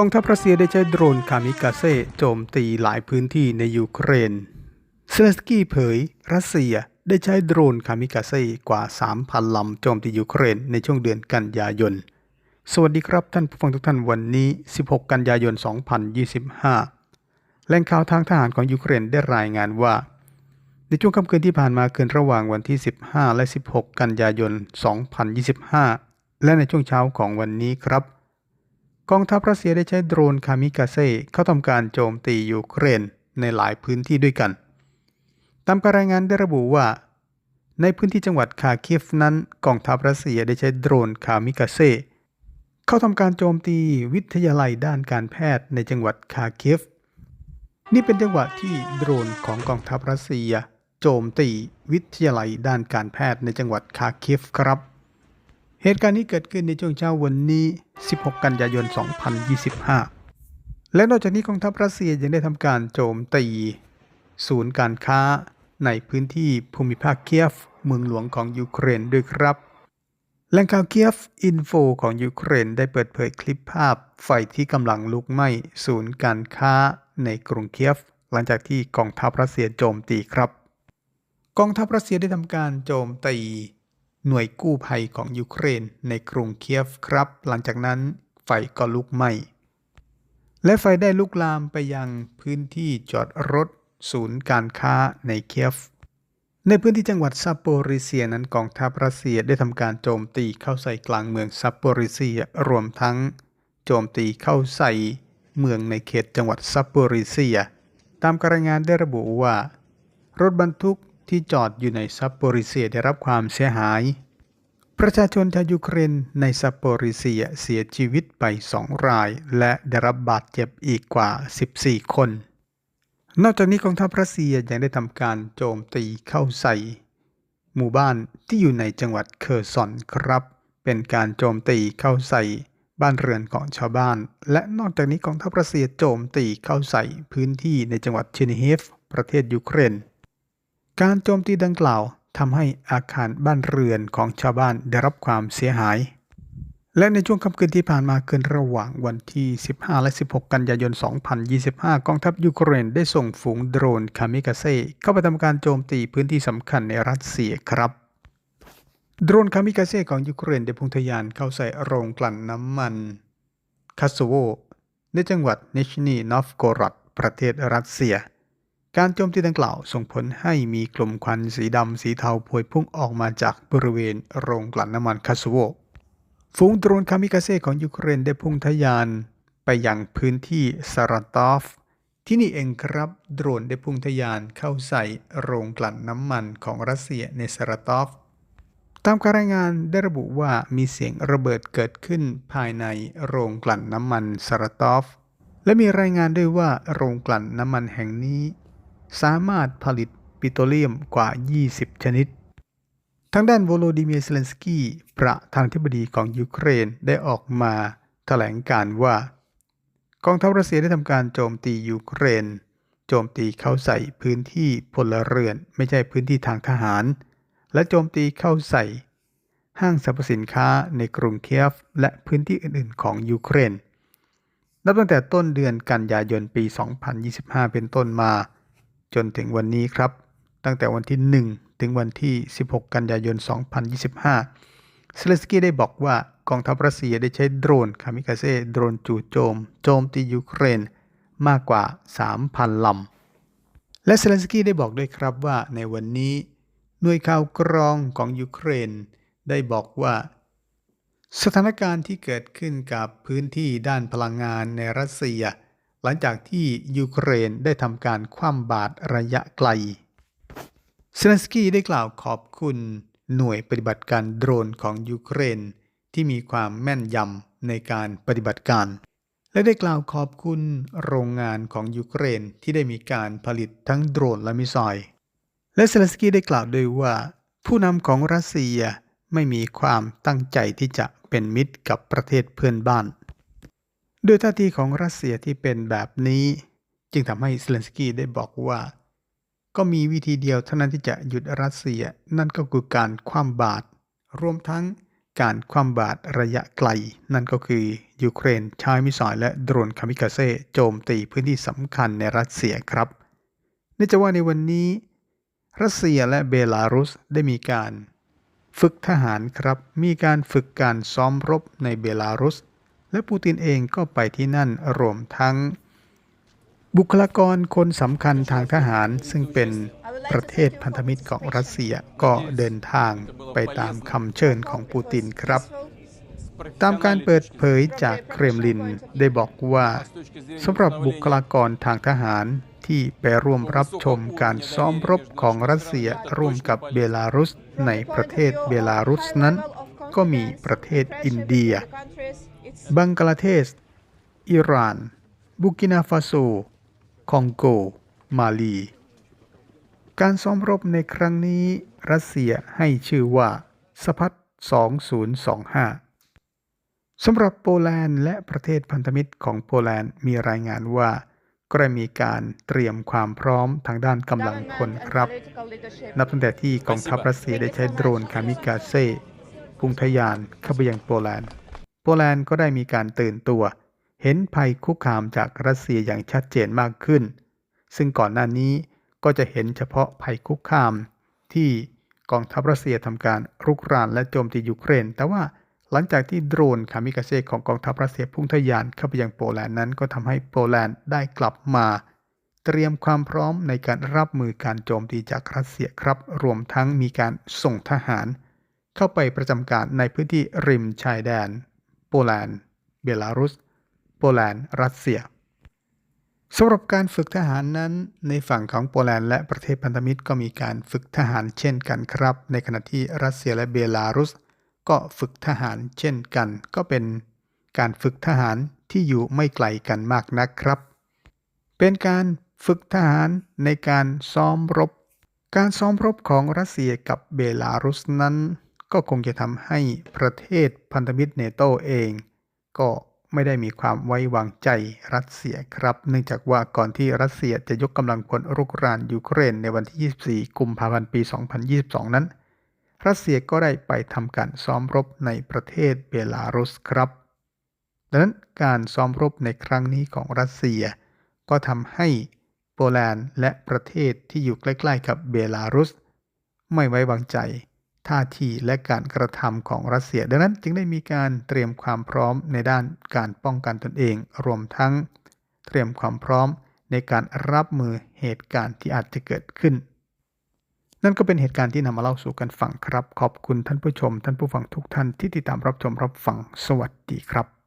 กองทัพรัสเซียได้ใช้โดรนคามิกาเซ่โจมตีหลายพื้นที่ในยูเครน เซเลสกี้เผย รัสเซียได้ใช้โดรนคามิกาเซ่กว่า 3,000 ลำโจมตียูเครนในช่วงเดือนกันยายน สวัสดีครับท่านผู้ฟังทุกท่านวันนี้ 16 กันยายน 2025 แหล่งข่าวทางทหารของยูเครนได้รายงานว่า ในช่วงค่ำคืนที่ผ่านมาคืนระหว่างวันที่ 15 และ 16 กันยายน 2025 และในช่วงเช้าของวันนี้ครับ กองทัพรัสเซียได้ใช้โดรนคามิกาเซ่เข้าทำการโจมตียูเครนในหลายพื้นที่ด้วยกัน ตามการรายงานได้ระบุว่า ในพื้นที่จังหวัดคาคิฟนั้น กองทัพรัสเซียได้ใช้โดรนคามิกาเซ่เข้าทำการโจมตีวิทยาลัยด้านการแพทย์ในจังหวัดคาคิฟ นี่เป็นจังหวะที่โดรนของกองทัพรัสเซีย โจมตีวิทยาลัยด้านการแพทย์ในจังหวัดคาคิฟครับ เหตุการณ์นี้เกิดขึ้นในช่วงเช้าวันนี้ 16 กันยายน 2025 และนอกจากนี้กองทัพรัสเซียยังได้ทำการโจมตี ศูนย์การค้าในพื้นที่ภูมิภาคเคียฟ เมืองหลวงของยูเครนด้วยครับแหล่งข่าวเคียฟอินโฟของยูเครนได้เปิดเผยคลิปภาพไฟที่กำลังลุกไหม้ศูนย์การค้าในกรุงเคียฟ หลังจากที่กองทัพรัสเซียโจมตีครับ กองทัพรัสเซียได้ทำการโจมตี หน่วยกู้ภัยของยูเครนในกรุงเคียฟครับ หลังจากนั้นไฟก็ลุกไหม้และไฟได้ลุกลามไปยังพื้นที่จอดรถศูนย์การค้าในเคียฟ ในพื้นที่จังหวัดซัปโปริเซียนั้นกองทัพรัสเซียได้ทำการโจมตีเข้าใส่กลางเมืองซัปโปริเซีย รวมทั้งโจมตีเข้าใส่เมืองในเขตจังหวัดซัปโปริเซีย ตามการรายงานได้ระบุว่า รถบรรทุก ที่จอดอยู่ในซัปโปริเซียได้รับความเสียหาย ประชาชนชาวยูเครนในซัปโปริเซียเสียชีวิตไปสองราย และได้รับบาดเจ็บอีกกว่า 14 คน นอกจากนี้กองทัพรัสเซียยังได้ทำการโจมตีเข้าใส่ หมู่บ้านที่อยู่ในจังหวัดเคอร์ซอนครับ เป็นการโจมตีเข้าใส่บ้านเรือนของชาวบ้าน และนอกจากนี้กองทัพรัสเซียโจมตีเข้าใส่พื้นที่ในจังหวัดเชนิเฮฟ ประเทศยูเครน การโจมตีดังกล่าวทำให้อาคารบ้านเรือนของชาวบ้านได้รับความเสียหาย และในช่วงค่ำคืนที่ผ่านมาคืนระหว่างวันที่ 15 และ 16 กันยายน 2025 กองทัพยูเครนได้ส่งฝูงโดรนคามิกาเซ่เข้าไปทำการโจมตีพื้นที่สำคัญในรัสเซียครับโดรนคามิกาเซ่ของยูเครนได้พุ่งทะยานเข้าใส่โรงกลั่นน้ำมันคาสโวในจังหวัดนิชนีนอฟโกรดประเทศรัสเซีย การโจมตีดังกล่าวส่งผลให้มีกลุ่มควันสีดำสีเทาพวยพุ่งออกมาจากบริเวณโรงกลั่นน้ำมันคาสโวฝูงโดรนคามิกาเซ่ของยูเครนได้พุ่งทะยานไปยังพื้นที่ซาราตอฟที่นี่เองครับโดรนได้พุ่งทะยานเข้าใส่โรงกลั่นน้ำมันของรัสเซียในซาราตอฟตามการรายงานได้ระบุว่ามีเสียงระเบิดเกิดขึ้นภายในโรงกลั่นน้ำมันซาราตอฟและมีรายงานด้วยว่าโรงกลั่นน้ำมันแห่งนี้ สามารถผลิตปิโตรเลียมกว่า 20 ชนิด ทางด้านโวโลดิเมียเซเลนสกี้ประธานาธิบดีของยูเครนได้ออกมาแถลงการว่า กองทัพรัสเซียได้ทำการโจมตียูเครน โจมตีเข้าใส่พื้นที่พลเรือน ไม่ใช่พื้นที่ทางทหาร และโจมตีเข้าใส่ ห้างสรรพสินค้าในกรุงเคียฟ และพื้นที่อื่น ๆ ของยูเครนนับตั้งแต่ต้นเดือนกันยายนปี 2025 เป็นต้นมา จนถึงวันนี้ครับ ตั้งแต่วันที่ 1 ถึงวันที่ 16 กันยายน 2025 เซเลสกี้ได้บอกว่ากองทัพรัสเซียได้ใช้โดรนคามิกาเซ่โดรนจู่โจม โจมตียูเครนมากกว่า 3,000 ลำ และเซเลนสกี้ได้บอกด้วยครับว่าในวันนี้ หน่วยข่าวกรองของยูเครน ได้บอกว่า สถานการณ์ที่เกิดขึ้นกับพื้นที่ด้านพลังงานในรัสเซีย หลังจากที่ยูเครนได้ทำการคว่ำบาตรระยะไกลเซเลนสกี้ได้กล่าวขอบคุณหน่วยปฏิบัติการโดรนของยูเครน ที่มีความแม่นยำในการปฏิบัติการ และได้กล่าวขอบคุณโรงงานของยูเครนที่ได้มีการผลิตทั้งโดรนและมิสไซล์และเซเลนสกี้ได้กล่าวด้วยว่า ผู้นำของรัสเซียไม่มีความตั้งใจที่จะเป็นมิตรกับประเทศเพื่อนบ้าน โดยท่าทีของรัสเซียที่เป็นแบบนี้ จึงทำให้เซเลนสกี้ได้บอกว่า ก็มีวิธีเดียวเท่านั้นที่จะหยุดรัสเซียนั่นก็คือการคว่ำบาตรรวมทั้งการคว่ำบาตรระยะไกล นั่นก็คือยูเครนใช้มิสไซล์และโดรนคามิกาเซโจมตีพื้นที่สำคัญในรัสเซียครับนื่องจากว่าในวันนี้ รัสเซียและเบลารุสได้มีการ ฝึกทหารครับ มีการฝึกการซ้อมรบในเบลารุส และปูตินเองก็ไปที่นั่นรวมทั้ง บุคลากรคนสำคัญทางทหารซึ่งเป็นประเทศพันธมิตรของรัสเซียก็เดินทางไปตามคำเชิญของปูตินครับ ตามการเปิดเผยจากเครมลินได้บอกว่าสำหรับบุคลากรทางทหารที่ไปร่วมรับชมการซ้อมรบของรัสเซียร่วมกับเบลารุสในประเทศเบลารุสนั้น ก็มีประเทศอินเดีย บังกลาเทศ อิหร่าน บุกินาฟาโซ คองโก มาลี การซ้อมรบในครั้งนี้รัสเซียให้ชื่อว่าสพัด2025 สำหรับโปแลนด์และประเทศพันธมิตรของโปแลนด์มีรายงานว่าก็ได้มีการเตรียมความพร้อมทางด้านกำลังพลครับ นับตั้งแต่ที่กองทัพรัสเซียได้ใช้โดรนคามิกาเซ่พุ่งทะยานเข้าไปยังโปแลนด์ ปแลนด์ก็ได้มีการตื่นตัว เห็นภัยคุกคามจากรัสเซียอย่างชัดเจนมากขึ้น ซึ่งก่อนหน้านี้ก็จะเห็นเฉพาะภัยคุกคาม ที่กองทัพรัสเซียทำการรุกรานและโจมตียูเครน แต่ว่าหลังจากที่โดรนคามิกาเซ่ของกองทัพรัสเซียพุ่งทะยานเข้าไปยังโปแลนด์นั้นก็ทำให้โปแลนด์ได้กลับมา เตรียมความพร้อมในการรับมือการโจมตีจากรัสเซียครับ รวมทั้งมีการส่งทหาร เข้าไปประจำการในพื้นที่ริมชายแดน โปแลนด์ เบลารุส โปแลนด์ รัสเซียสำหรับการฝึกทหารนั้น ในฝั่งของโปแลนด์และประเทศพันธมิตรก็มีการฝึกทหารเช่นกันครับ ในขณะที่รัสเซียและเบลารุส ก็ฝึกทหารเช่นกัน ก็เป็นการฝึกทหารที่อยู่ไม่ไกลกันมากนักครับ เป็นการฝึกทหารในการซ้อมรบ การซ้อมรบของรัสเซียกับเบลารุสนั้น ก็คงจะทำให้ประเทศพันธมิตรเนโตเอง ก็ไม่ได้มีความไว้วางใจรัสเซียครับ เนื่องจากว่าก่อนที่รัสเซียจะยกกำลังพลรุกรานยูเครนในวันที่ 24 กุมภาพันธ์ปี 2022 นั้น รัสเซียก็ได้ไปทำการซ้อมรบในประเทศเบลารุสครับ ดังนั้นการซ้อมรบในครั้งนี้ของรัสเซีย ก็ทำให้โปแลนด์และประเทศที่อยู่ใกล้ ๆ กับเบลารุส ไม่ไว้วางใจ ท่าทีและการกระทำของรัสเซีย ดังนั้นจึงได้มีการเตรียมความพร้อมในด้านการป้องกันตนเอง รวมทั้งเตรียมความพร้อมในการรับมือเหตุการณ์ที่อาจจะเกิดขึ้น นั่นก็เป็นเหตุการณ์ที่นำมาเล่าสู่กันฟังครับ ขอบคุณท่านผู้ชม ท่านผู้ฟังทุกท่านที่ติดตามรับชมรับฟังสวัสดีครับ